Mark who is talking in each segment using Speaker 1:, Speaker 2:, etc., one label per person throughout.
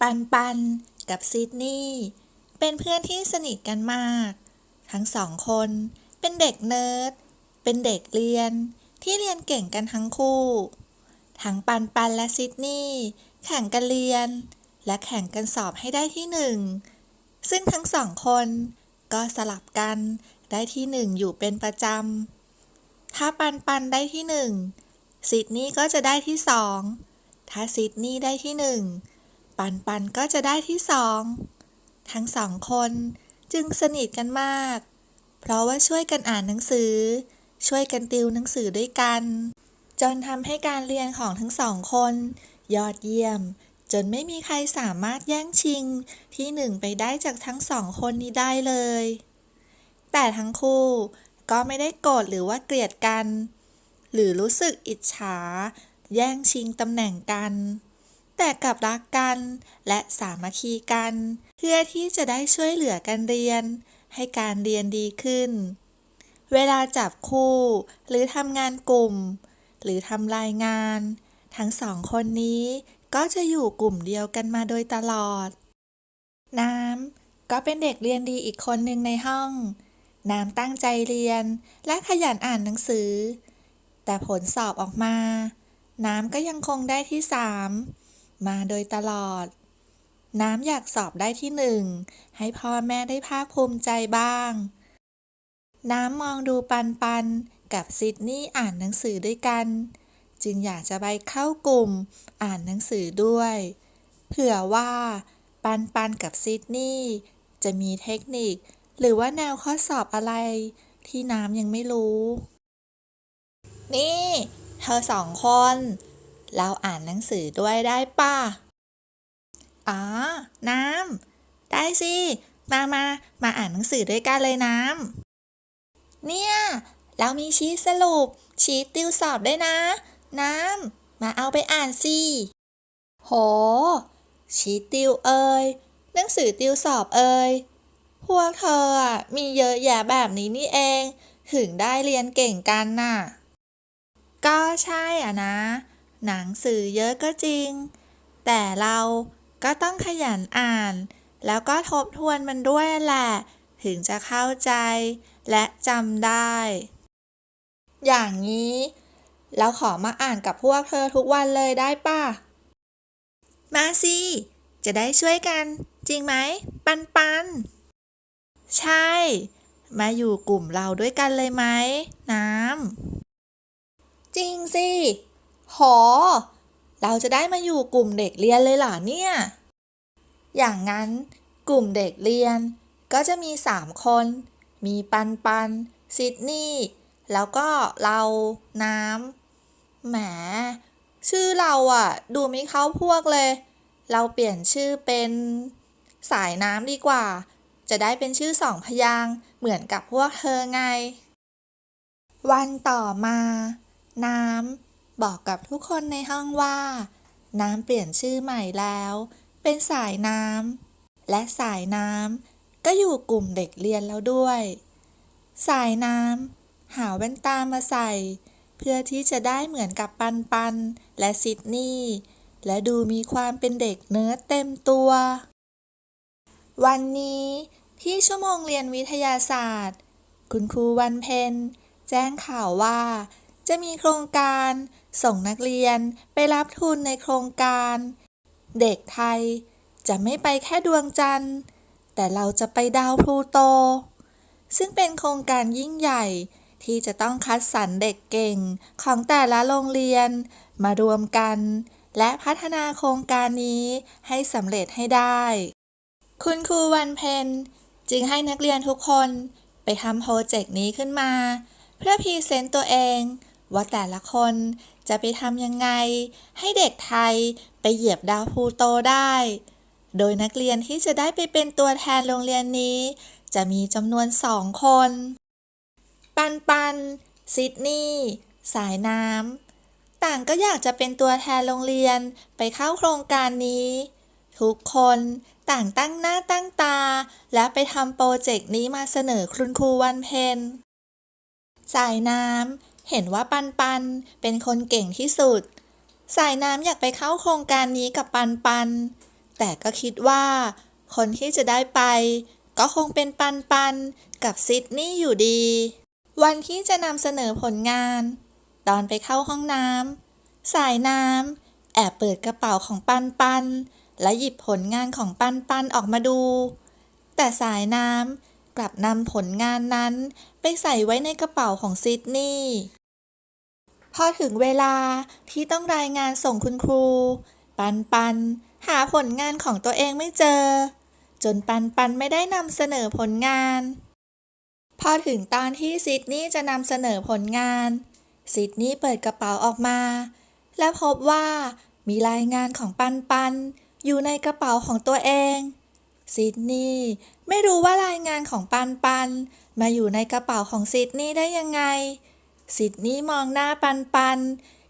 Speaker 1: ปันปันกับซิดนีย์เป็นเพื่อนที่สนิทกันมาก ทั้งสองคนเป็นเด็กเนิร์ด เป็นเด็กเรียนที่เรียนเก่งกันทั้งคู่ ทั้งปันปันและซิดนีย์แข่งกันเรียน และแข่งกันสอบให้ได้ที่หนึ่ง ซึ่งทั้งสองคนก็สลับกันได้ที่หนึ่งอยู่เป็นประจำ ถ้าปันปันได้ที่หนึ่งซิดนีย์ก็จะได้ที่สอง ถ้าซิดนีย์ได้ที่หนึ่ง ปันปันก็จะได้ที่สอง ทั้งสองคนจึงสนิทกันมาก เพราะว่าช่วยกันอ่านหนังสือ ช่วยกันติวหนังสือด้วยกัน จนทำให้การเรียนของทั้งสองคน ยอดเยี่ยม จนไม่มีใครสามารถแย่งชิงที่หนึ่งไปได้จากทั้งสองคนนี้ได้เลย แต่ทั้งคู่ก็ไม่ได้โกรธหรือว่าเกลียดกัน หรือรู้สึกอิจฉา แย่งชิงตำแหน่งกัน แต่กลับรักกัน และสามัคคีกัน เพื่อที่จะได้ช่วยเหลือกันเรียน ให้การเรียนดีขึ้น เวลาจับคู่ หรือทำงานกลุ่ม หรือทำรายงาน ทั้งสองคนนี้ก็จะอยู่กลุ่มเดียวกันมาโดยตลอด น้ำก็เป็นเด็กเรียนดีอีกคนหนึ่งในห้อง น้ำตั้งใจเรียน และขยันอ่านหนังสือ แต่ผลสอบออกมา น้ำก็ยังคงได้ที่สาม มาโดยตลอด น้ำอยากสอบได้ที่หนึ่ง ให้พ่อแม่ได้ภาคภูมิใจบ้าง น้ำมองดูปันปันกับซิดนีย์อ่านหนังสือด้วยกัน จึงอยากจะไปเข้ากลุ่มอ่านหนังสือด้วย เผื่อว่าปันปันกับซิดนีย์จะมีเทคนิค หรือว่าแนวข้อสอบอะไรที่น้ำยังไม่รู้ นี่ เธอสองคน เราอ่านหนังสือด้วยได้ป่ะ อ๋อ น้ำ ได้สิ มามา มาอ่านหนังสือด้วยกันเลยน้ำ เนี่ย เรามีชีทสรุป ชีทติวสอบด้วยนะ น้ำ มาเอาไปอ่านสิ โห ชีทติวเอ่ย หนังสือติวสอบเอ่ย พวกเธอมีเยอะแยะแบบนี้นี่เอง ถึงได้เรียนเก่งกันน่ะ ก็ใช่อะนะ หนังสือเยอะก็จริง แต่เราก็ต้องขยันอ่าน แล้วก็ทบทวนมันด้วยแหละ ถึงจะเข้าใจและจำได้ อย่างนี้ เราขอมาอ่านกับพวกเธอทุกวันเลยได้ป่ะ มาสิ จะได้ช่วยกัน จริงไหม ปันปัน ใช่ มาอยู่กลุ่มเราด้วยกันเลยไหม น้ำ จริงสิ โหเราจะได้มาอยู่กลุ่มเด็กเรียนเลยเหรอเนี่ย อย่างนั้นกลุ่มเด็กเรียนก็จะมีสามคน มีปันปันซิดนีย์แล้วก็เราน้ำแหม ชื่อเราอะดูไม่เข้าพวกเลย เราเปลี่ยนชื่อเป็นสายน้ำดีกว่า จะได้เป็นชื่อสองพยางเหมือนกับพวกเธอไง วันต่อมา น้ำ บอกกับทุกคนในห้องว่า น้ำเปลี่ยนชื่อใหม่แล้ว เป็นสายน้ำและสายน้ำก็อยู่กลุ่มเด็กเรียนแล้วด้วย สายน้ำหาแว่นตามาใส่ เพื่อที่จะได้เหมือนกับปันปันและซิดนีย์และดูมีความเป็นเด็กเนื้อเต็มตัว วันนี้ที่ชั่วโมงเรียนวิทยาศาสตร์ คุณครูวันเพ็ญแจ้งข่าวว่าจะมีโครงการ ส่งนักเรียนไปรับทุนในโครงการ เด็กไทยจะไม่ไปแค่ดวงจันทร์ แต่เราจะไปดาวพลูโต ซึ่งเป็นโครงการยิ่งใหญ่ที่จะต้องคัดสรรเด็กเก่งของแต่ละโรงเรียนมารวมกัน และพัฒนาโครงการนี้ให้สำเร็จให้ได้ คุณครูวันเพ็ญจึงให้นักเรียนทุกคนไปทำโปรเจกต์นี้ขึ้นมา เพื่อพรีเซนต์ตัวเอง ว่าแต่ละคน จะไปทำยังไง ให้เด็กไทยไปเหยียบดาวพูโตได้ โดยนักเรียนที่จะได้ไปเป็นตัวแทนโรงเรียนนี้ จะมีจำนวนสองคน ปันปันซิดนีย์สายน้ำต่างก็อยากจะเป็นตัวแทนโรงเรียนไปเข้าโครงการนี้ ทุกคนต่างตั้งหน้าตั้งตา และไปทำโปรเจกต์นี้มาเสนอคุณครูวันเพ็ญสายน้ำ เห็นว่าปันปันเป็นคนเก่งที่สุด สายน้ำอยากไปเข้าโครงการนี้กับปันปัน แต่ก็คิดว่า คนที่จะได้ไป ก็คงเป็นปันปันกับซิดนี่อยู่ดี วันที่จะนำเสนอผลงาน ตอนไปเข้าห้องน้ำสายน้ำแอบเปิดกระเป๋าของปันปัน และหยิบผลงานของปันปันออกมาดู แต่สายน้ำกลับนำผลงานนั้น ใส่ไว้ในกระเป๋าของซิดนีย์พอถึงเวลาที่ต้องรายงานส่งคุณครู ปันปันหาผลงานของตัวเองไม่เจอ จนปันปันไม่ได้นำเสนอผลงาน พอถึงตอนที่ซิดนีย์จะนำเสนอผลงานซิดนีย์เปิดกระเป๋าออกมา และพบว่ามีรายงานของปันปันอยู่ในกระเป๋าของตัวเอง ซิดนีย์ไม่รู้ว่ารายงานของปันปัน มาอยู่ในกระเป๋าของซิดนีย์ได้ยังไง ซิดนีย์มองหน้าปันปัน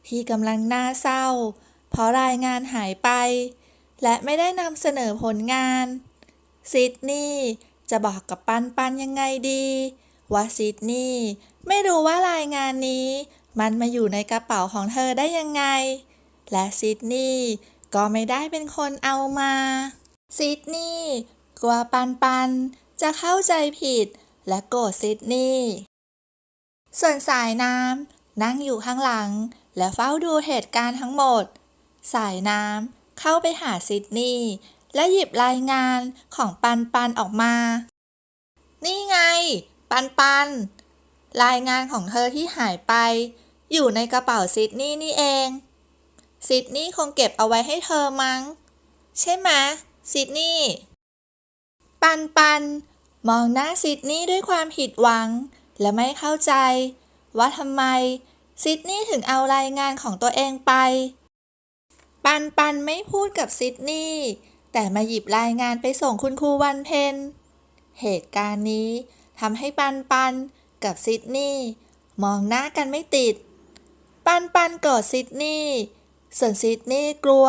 Speaker 1: ที่กำลังน่าเศร้า เพราะรายงานหายไป และไม่ได้นำเสนอผลงาน ซิดนีย์จะบอกกับปันปันยังไงดีว่าซิดนีย์ไม่รู้ว่ารายงานนี้ มันมาอยู่ในกระเป๋าของเธอได้ยังไง และซิดนีย์ก็ไม่ได้เป็นคนเอามา ซิดนีย์กลัวปันปันจะเข้าใจผิดและโกรธซิดนีย์ส่วนสายน้ำนั่งอยู่ข้างหลัง และเฝ้าดูเหตุการณ์ทั้งหมด สายน้ำเข้าไปหาซิดนีย์และหยิบรายงานของปันปันออกมา นี่ไง ปันปัน รายงานของเธอที่หายไป อยู่ในกระเป๋าซิดนีย์นี่เอง ซิดนีย์คงเก็บเอาไว้ให้เธอมั้ง ใช่ไหม ซิดนีย์ปันปันมองหน้าซิดนีย์ด้วยความผิดหวัง และไม่เข้าใจ ว่าทำไมซิดนีย์ถึงเอารายงานของตัวเองไป ปันปันไม่พูดกับซิดนีย์แต่มาหยิบรายงานไปส่งคุณครูวันเพ็ญเหตุการณ์นี้ทำให้ปันปันกับซิดนีย์มองหน้ากันไม่ติด ปันปันโกรธซิดนีย์ส่วนซิดนีย์กลัว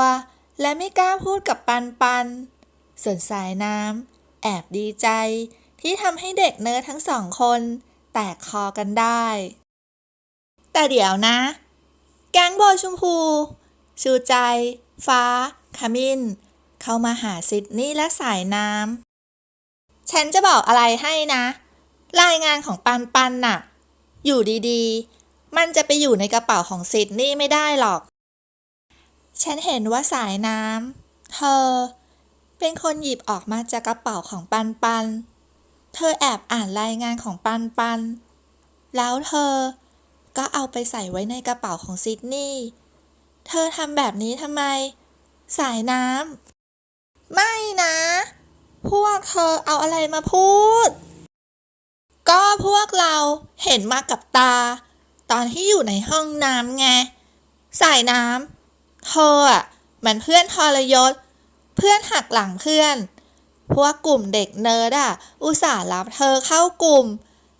Speaker 1: และไม่กล้าพูดกับปันปัน ส่วนสายน้ำแอบดีใจ ที่ทำให้เด็กเนิร์ทั้งสองคน แตกคอกันได้ แต่เดี๋ยวนะ แก๊งโบอยชมพู ชูใจ ฟ้าขมิ้น เข้ามาหาซิดนีย์และสายน้ำ ฉันจะบอกอะไรให้นะ รายงานของปันปันน่ะ อยู่ดีๆ มันจะไปอยู่ในกระเป๋าของซิดนีย์ไม่ได้หรอก ฉันเห็นว่าสายน้ำ เธอ เป็นคนหยิบออกมาจากกระเป๋าของปันปัน เธอแอบอ่านรายงานของปันปัน แล้วเธอ ก็เอาไปใส่ไว้ในกระเป๋าของซิดนีย์ เธอทำแบบนี้ทำไม สายน้ำ ไม่นะ พวกเธอเอาอะไรมาพูด ก็พวกเราเห็นมากับตา ตอนที่อยู่ในห้องน้ำไง สายน้ำ เธออะมันเพื่อนทรยศ เพื่อนหักหลังเพื่อน พวกกลุ่มเด็กเนิร์ดอะ อุตส่าห์รับเธอเข้ากลุ่ม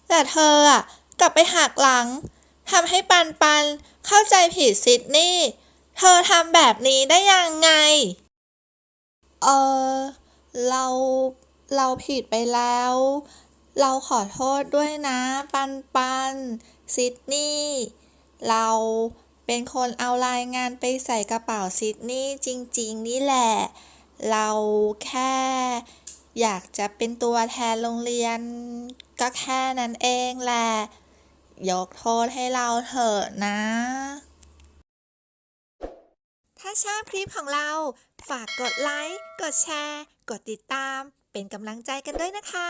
Speaker 1: แต่เธออะกลับไปหักหลังทำให้ปันปันเข้าใจผิดซิดนี่ เธอทำแบบนี้ได้ยังไง เออ เราเราผิดไปแล้ว เราขอโทษด้วยนะ ปันปันซิดนีย์เรา เป็นคนเอารายงานไปใส่กระเป๋าซิดนีย์จริง ๆ นี่แหละ เราแค่อยากจะเป็นตัวแทนโรงเรียน ก็แค่นั้นเองแหละ ยกโทษให้เราเถอะนะ ถ้าชอบคลิปของเรา ฝากกดไลค์ กดแชร์ กดติดตาม เป็นกำลังใจกันด้วยนะคะ